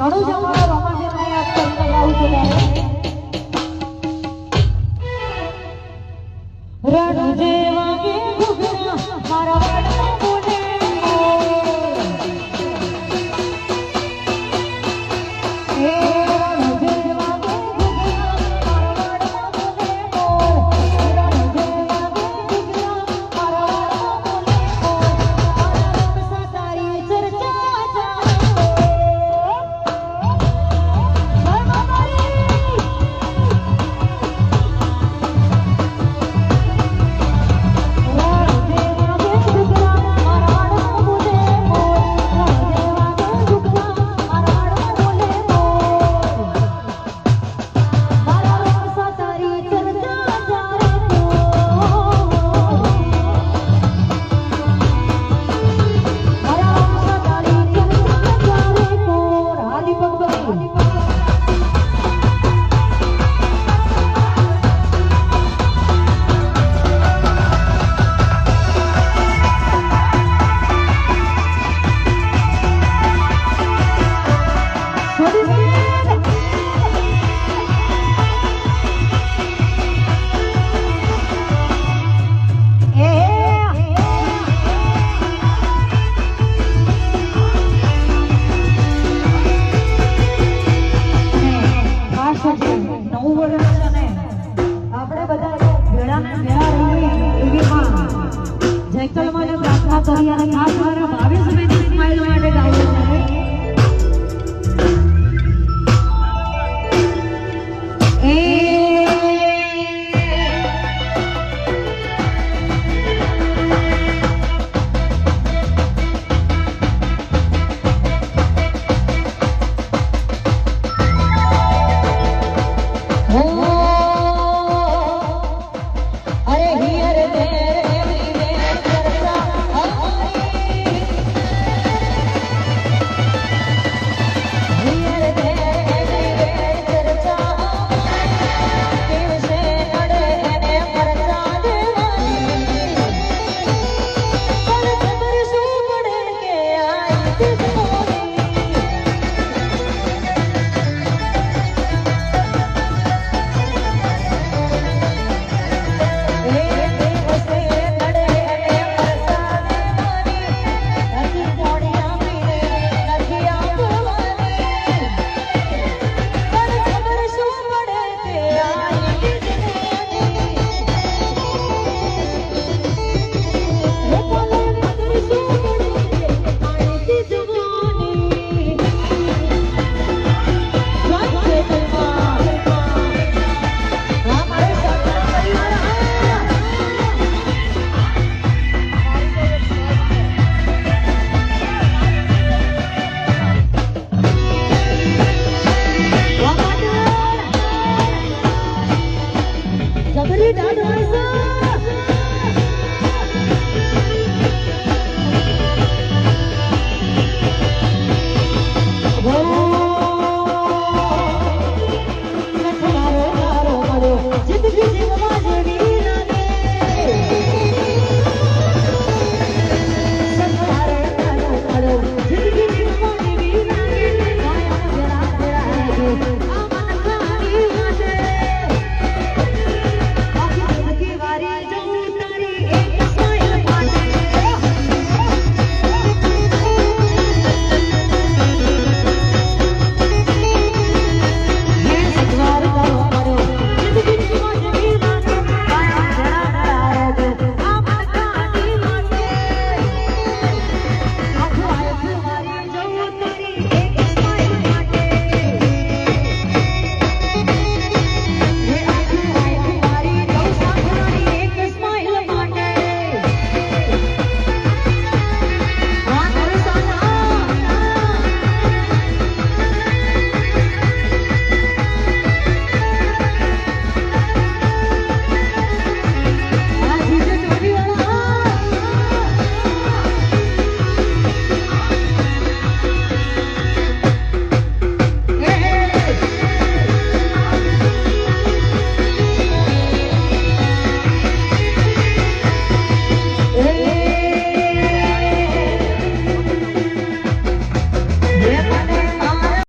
રણુ જાઉં છું ત્યારે. રણુજે કરી અને ખાસ મારા બાવીસ મિનિટ સ્માઇલ માટે ગાવું Oh! Hallelujah.